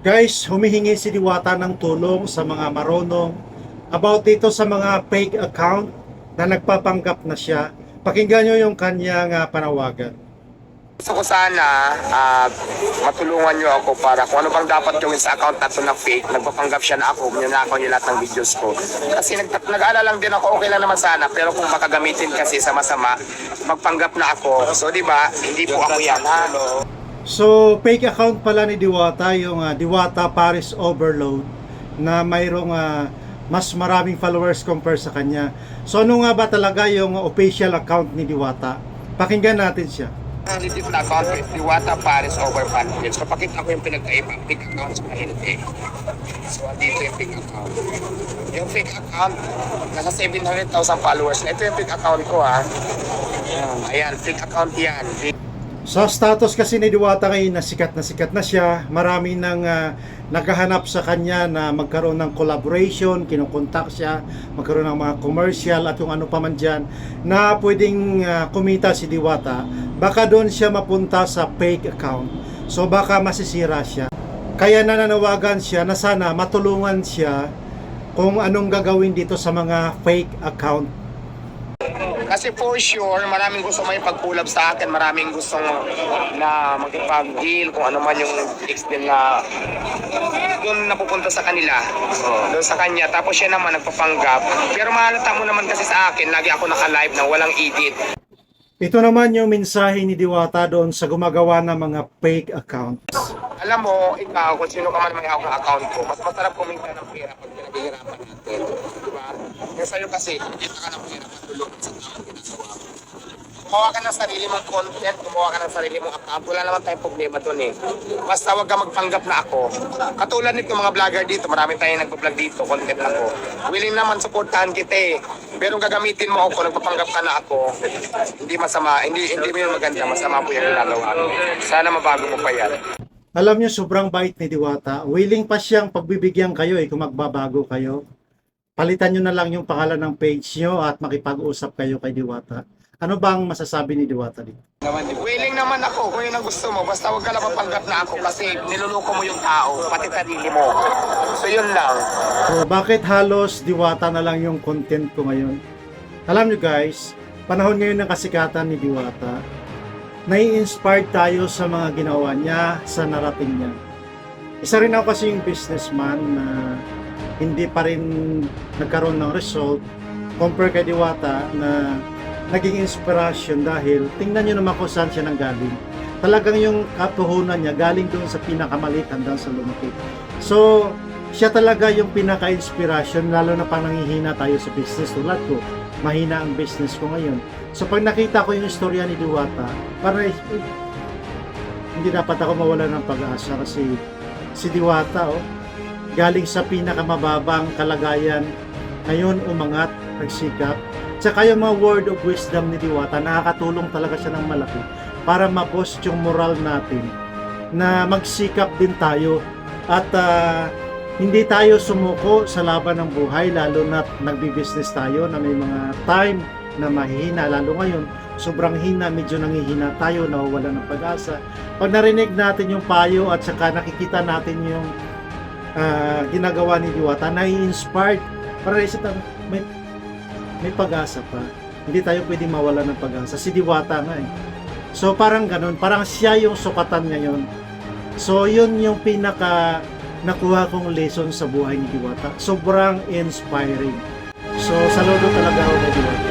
Guys, humihingi si Diwata ng tulong sa mga marunong about dito sa mga fake account na nagpapanggap na siya. Pakinggan nyo yung kanyang ah, panawagan. Gusto ko sana ah, matulungan nyo ako para kung ano bang dapat gawin sa account na to na fake. Nagpapanggap siya na ako, ninakaw niya lahat ng videos ko. Kasi nag nag-aalala lang din ako, okay lang naman sana. Pero kung makagamitin kasi sa masama, magpanggap na ako. So di ba, hindi po ako yan. Ano? So, fake account pala ni Diwata, yung ah, Diwata Paris Overload na mayroong ah, mas maraming followers compare sa kanya. So, ano nga ba talaga yung official account ni Diwata? Pakinggan natin siya. Ang legit na account is Diwata Paris over Panfil. So pakita ko yung pinagkaiba. Fake account sa hindi. So dito yung fake account. Yung fake account, nasa 700,000 followers. Ito yung fake account ko ha. Ayan, ayan fake account yan. Sa status kasi ni Diwata ngayon na sikat na sikat na siya, marami nang ah, naghahanap sa kanya na magkaroon ng collaboration, kinukontak siya, magkaroon ng mga commercial at yung ano pa man dyan na pwedeng ah, kumita si Diwata, baka doon siya mapunta sa fake account. So baka masisira siya. Kaya nananawagan siya na sana matulungan siya kung anong gagawin dito sa mga fake account Kasi for sure, maraming gusto may pagkulab sa akin. Maraming gustong na magpag-deal kung ano man yung ex din na doon napupunta sa kanila. Doon sa kanya. Tapos siya naman nagpapanggap. Pero mahalata mo naman kasi sa akin, lagi ako naka-live na walang edit. Ito naman yung mensahe ni Diwata doon sa gumagawa ng mga fake accounts. Alam mo, ikaw, kung sino ka man may hawak ng account ko, mas masarap kumita ng pera pag pinaghihirapan natin. Yung sa'yo kasi, kumita ka ng pera patulog sa tao ginagawa mo. Gumawa ka ng sarili mong content, gumawa ka ng sarili mong account, wala naman tayong problema doon eh. Basta wag ka magpanggap na ako. Katulad nito mga vlogger dito, marami tayong nagpa-vlog dito, content ako. Willing naman supportahan kita eh. Pero gagamitin mo ako, nagpapanggap ka na ako, hindi masama, hindi hindi mo yun maganda, masama po yung ginagawa mo. Sana mabago mo pa yan. Alam niyo, sobrang bait ni Diwata. Willing pa siyang pagbibigyan kayo eh kung magbabago kayo. Palitan niyo na lang yung pangalan ng page niyo at makipag-usap kayo kay Diwata. Ano bang masasabi ni Diwata dito? Willing naman ako kung yun ang gusto mo. Basta huwag ka lang mapanggap na ako kasi niluloko mo yung tao, pati sarili mo. So yun lang. So, bakit halos Diwata na lang yung content ko ngayon? Alam niyo guys, panahon ngayon ng kasikatan ni Diwata, nai-inspired tayo sa mga ginawa niya, sa narating niya. Isa rin ako kasi yung businessman na hindi pa rin nagkaroon ng result compare kay Diwata na naging inspiration dahil tingnan nyo naman kung saan siya nanggaling. Talagang yung katuhunan niya galing doon sa pinakamaliit hanggang sa lumaki. So, siya talaga yung pinaka-inspiration lalo na pang nangihina tayo sa business tulad ko. Mahina ang business ko ngayon. So, pag nakita ko yung istorya ni Diwata, para hindi dapat ako mawala ng pag-asa kasi si Diwata, oh, galing sa pinakamababang kalagayan, ngayon umangat, nagsikap. Tsaka yung mga word of wisdom ni Diwata, nakakatulong talaga siya ng malaki para ma-boost yung moral natin na magsikap din tayo at ah, hindi tayo sumuko sa laban ng buhay lalo na nagbi-business tayo na may mga time na mahihina. Lalo ngayon sobrang hina medyo nangihina tayo nawawala ng pag-asa. Pag narinig natin yung payo at saka nakikita natin yung ah, ginagawa ni Diwata nai-inspired para isip natin, may may pag-asa pa. Hindi tayo pwedeng mawala ng pag-asa. Si Diwata nga eh. So parang ganun. Parang siya yung sukatan ngayon. So yun yung pinaka nakuha kong lesson sa buhay ni Diwata. Sobrang inspiring. So saludo talaga ako